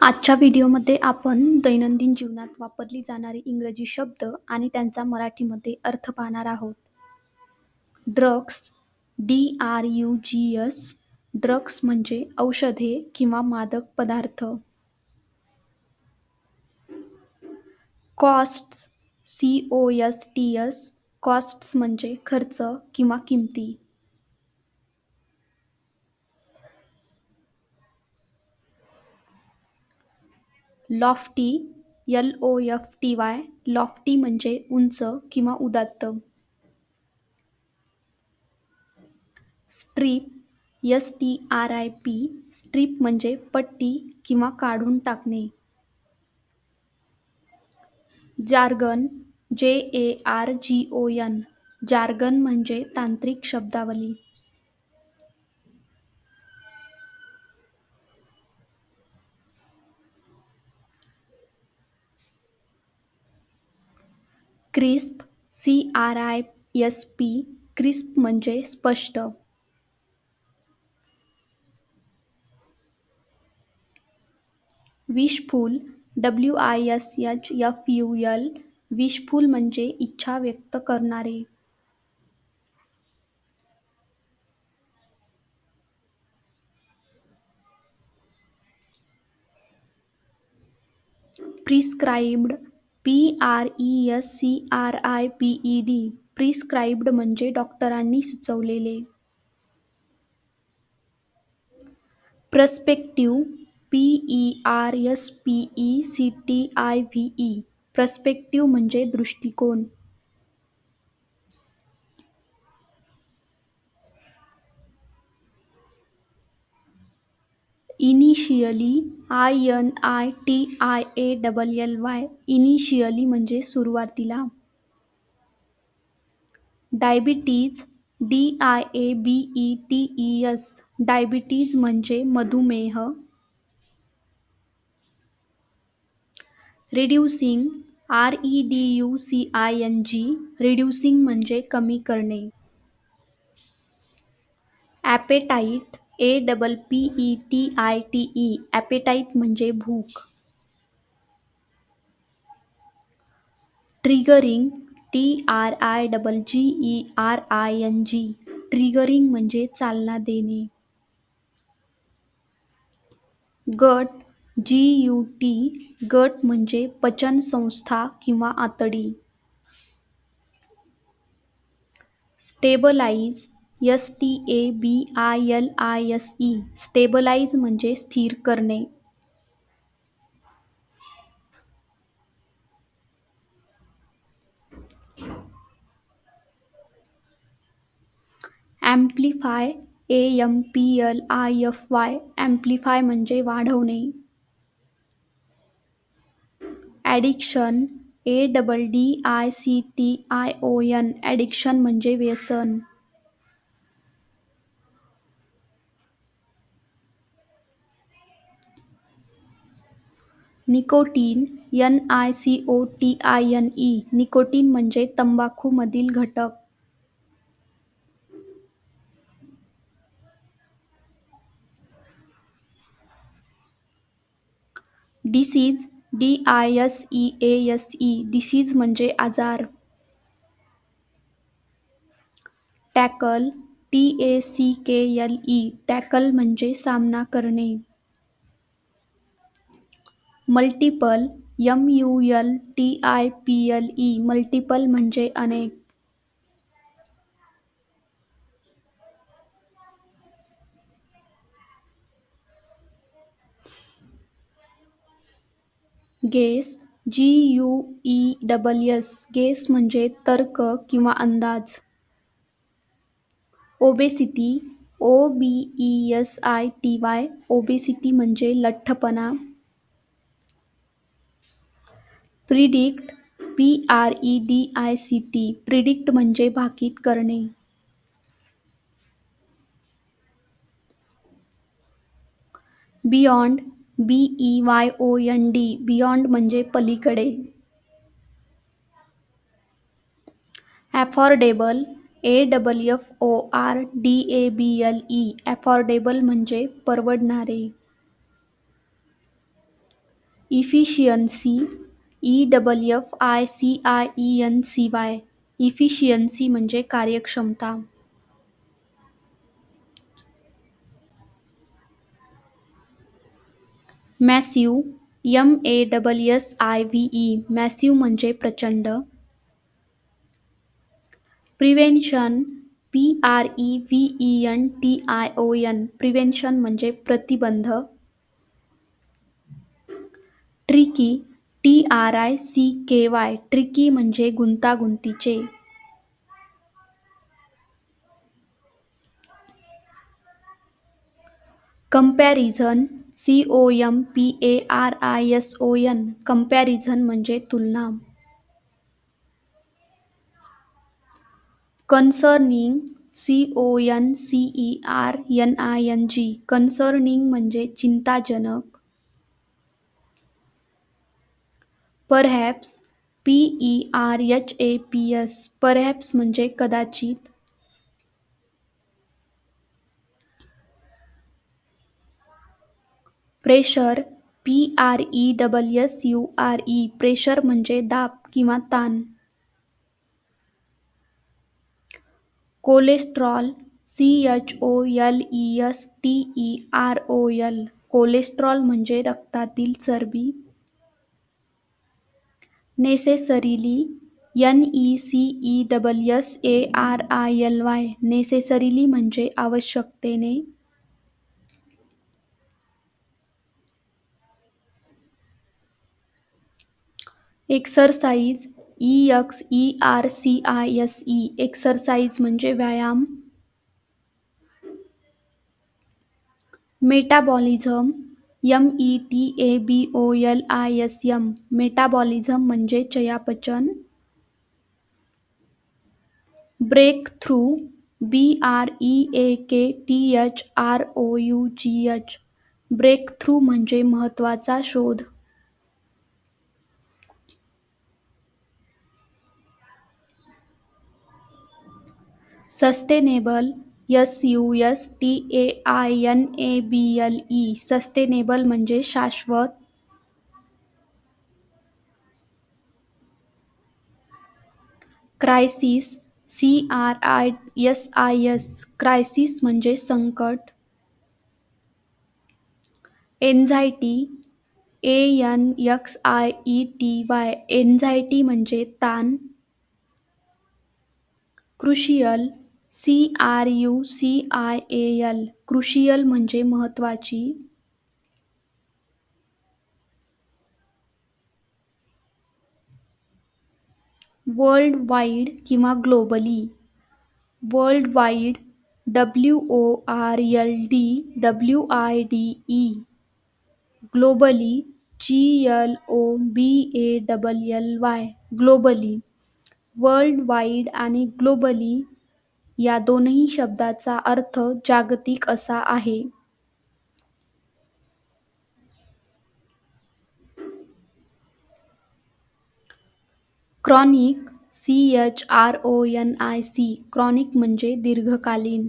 आजच्या व्हिडिओमध्ये आपण दैनंदिन जीवनात वापरली जाणारी इंग्रजी शब्द आणि त्यांचा मराठीमध्ये अर्थ पाहणार आहोत. Drugs D R U G S drugs म्हणजे औषधे किंवा मादक पदार्थ. Costs C O S T S costs म्हणजे खर्च किंवा किमती. Lofty L O F T Y lofty म्हणजे उंच किंवा उदात्त. Strip S T R I P strip म्हणजे पट्टी किंवा काढून टाकणे. Jargon J A R G O N jargon म्हणजे तांत्रिक शब्दावली. Crisp C R I S P crisp म्हणजे स्पष्ट. Wishful W I S H F U L wishful म्हणजे इच्छा व्यक्त करणारे. Prescribed P R E S C R I P E D prescribed म्हणजे डॉक्टरांनी सुचवलेले. Prospective P E R S P E C T I V E. Prospective म्हणजे दृष्टिकोन. Initially I N I T I A double L Y initially म्हणजे सुरुवातीला. Diabetes D I A B E T E S diabetes म्हणजे मधुमेह. Reducing R E D U C I N G reducing म्हणजे कमी करणे. Appetite A double P E T I T E appetite म्हणजे भूक. Triggering T R I double G E R I N G triggering म्हणजे चालना देणे. गट जी U T गट म्हणजे पचन संस्था किंवा आतडी. Stabilise S T A B I L I S E stabilise म्हणजे स्थिर करणे. ॲम्प्लिफाय वाय ॲम्प्लिफाय म्हणजे वाढवणे. Addiction A double D I C T I O N addiction म्हणजे व्यसन. Nicotine, N I C O T I N E, nicotine म्हणजे तंबाखूमधील घटक. Disease D I S E S E disease म्हणजे आजार. Tackle T A सी के L E tackle म्हणजे सामना करणे. Multiple M U L T I P L E multiple म्हणजे अनेक. Guess G U E double S guess म्हणजे तर्क किंवा अंदाज. Obesity O B E S I T Y obesity म्हणजे लठ्ठपणा. Predict, P R E D I C T, predict म्हणजे भाकीत करणे. Beyond, B E Y O N D, beyond म्हणजे पलीकडे. Affordable, A double F O R D A B L E, affordable म्हणजे परवडणारे. Efficiency E double F I C I E N C Y efficiency म्हणजे कार्यक्षमता. Massive M A double S I V E massive म्हणजे प्रचंड. Prevention P R E V E N T I O N prevention म्हणजे प्रतिबंध. Tricky T R I C K Y tricky म्हणजे गुंतागुंतीचे. Comparison C O M P A R I S O N comparison म्हणजे तुलना concerning C O N C E R N I N G concerning म्हणजे चिंताजनक. Perhaps P E R H A P S perhaps म्हणजे कदाचित. Pressure P R E double S U R E pressure म्हणजे दाब किंवा ताण. Cholesterol C H O L E S T E R O L cholesterol म्हणजे रक्तातील चरबी. Necessarily N E C E double S A R I L Y necessarily म्हणजे आवश्यकतेने. Exercise E X E R C I S E exercise म्हणजे व्यायाम. Metabolism M E T A B O L I S M metabolism म्हणजे चयापचन. Breakthrough B R E A K T H R O U G H breakthrough म्हणजे महत्त्वाचा शोध. Sustainable S U S T A I N A B L E. Sustainable म्हणजे शाश्वत. Crisis, C R I S I S. Crisis म्हणजे संकट. Anxiety, A N X I E T Y. Anxiety म्हणजे ताण. Crucial C R U C I A L crucial म्हणजे महत्त्वाची world wide किंवा globally worldwide W O R L D W I D E globally G L O B A double L Y globally worldwide आणि globally या दोनही शब्दाचा अर्थ जागतिक असा आहे. Chronic C H R O N I C chronic म्हणजे दीर्घकालीन.